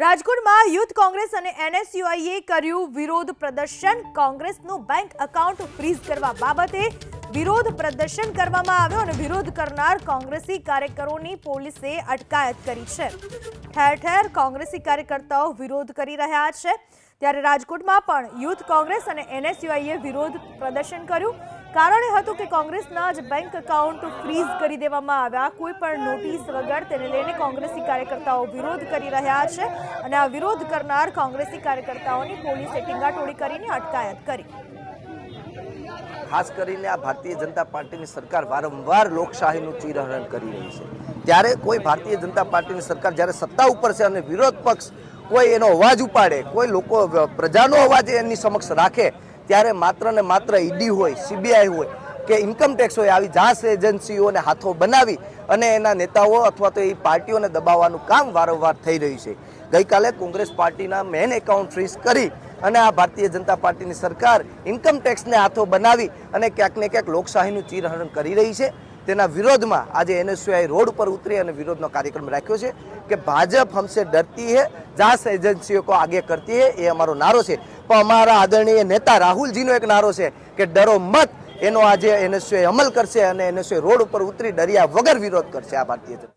રાજકોટમાં યુથ કોંગ્રેસ અને એનએસયુઆઈએ કર્યું વિરોધ પ્રદર્શન. કોંગ્રેસનું બેંક એકાઉન્ટ ફ્રીઝ કરવા બાબતે વિરોધ પ્રદર્શન કરવામાં આવ્યો અને વિરોધ કરનાર કોંગ્રેસી કાર્યકરોની પોલીસે અટકાયત કરી છે. ઠેર ઠેર કોંગ્રેસી કાર્યકર્તાઓ વિરોધ કરી રહ્યા છે. ત્યારે રાજકોટમાં પણ યુથ કોંગ્રેસ અને એનએસયુઆઈએ વિરોધ પ્રદર્શન કર્યું. કારણ એ હતું કે કોંગ્રેસના જ બેંક એકાઉન્ટ ફ્રીઝ કરી દેવામાં આવ્યા. કોઈ પણ નોટિસ વગર તેને લઈને કોંગ્રેસી કાર્યકર્તાઓ વિરોધ કરી રહ્યા છે અને આ વિરોધ કરનાર કોંગ્રેસી કાર્યકર્તાઓની પોલીસે ટીંગાટોળી કરીને અટકાયત કરી. ખાસ કરીને આ ભારતીય જનતા પાર્ટીની સરકાર વારંવાર લોકશાહીનું ચીરહરણ કરી રહી છે. ત્યારે કોઈ ભારતીય જનતા પાર્ટીની સરકાર જ્યારે સત્તા ઉપર છે અને વિરોધ પક્ષ કોઈ એનો અવાજ ઉપાડે, કોઈ લોકો, પ્રજાનો અવાજ એની સમક્ષ રાખે ત્યારે માત્ર ને માત્ર ઈડી હોય, સીબીઆઈ હોય કે ઇન્કમટેક્સ હોય, આવી જાસ એજન્સીઓને હાથો બનાવી અને એના નેતાઓ અથવા તો એ પાર્ટીઓને દબાવવાનું કામ વારંવાર થઈ રહ્યું છે. ગઈકાલે કોંગ્રેસ પાર્ટીના મેન એકાઉન્ટ ફ્રીઝ કરી અને આ ભારતીય જનતા પાર્ટીની સરકાર ઇન્કમટેક્સને હાથો બનાવી અને ક્યાંક ને ક્યાંક લોકશાહીનું ચીરહરણ કરી રહી છે. તેના વિરોધમાં આજે એનએસયુઆઈ રોડ ઉપર ઉતરી અને વિરોધનો કાર્યક્રમ રાખ્યો છે કે ભાજપ હમસે ડરતી હે, જાસ એજન્સીઓ કો આગે કરતી હે, એ અમારો નારો છે. પણ અમારા આદરણીય નેતા રાહુલજીનો એક નારો છે કે ડરો મત. એનો આજે એનએસયુએ અમલ કરશે અને એનએસયુએ રોડ ઉપર ઉતરી ડર્યા વગર વિરોધ કરશે આ ભારતીય જનતા.